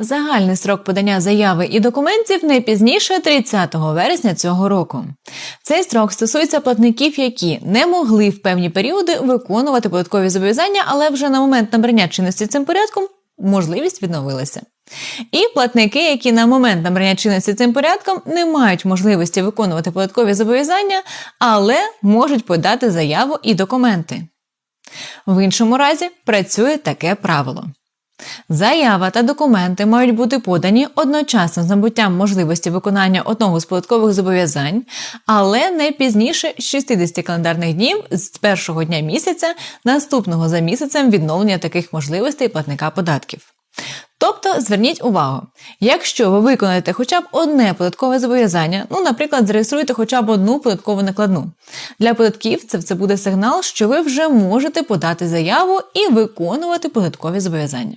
Загальний срок подання заяви і документів не пізніше 30 вересня цього року. Цей строк стосується платників, які не могли в певні періоди виконувати податкові зобов'язання, але вже на момент набрання чинності цим порядком можливість відновилася. І платники, які на момент набрання чинності цим порядком не мають можливості виконувати податкові зобов'язання, але можуть подати заяву і документи. В іншому разі працює таке правило. Заява та документи мають бути подані одночасно з набуттям можливості виконання одного з податкових зобов'язань, але не пізніше 60 календарних днів з першого дня місяця, наступного за місяцем відновлення таких можливостей платника податків. Тобто зверніть увагу, якщо ви виконаєте хоча б одне податкове зобов'язання, ну, наприклад, зареєструєте хоча б одну податкову накладну, для податківців це буде сигнал, що ви вже можете подати заяву і виконувати податкові зобов'язання.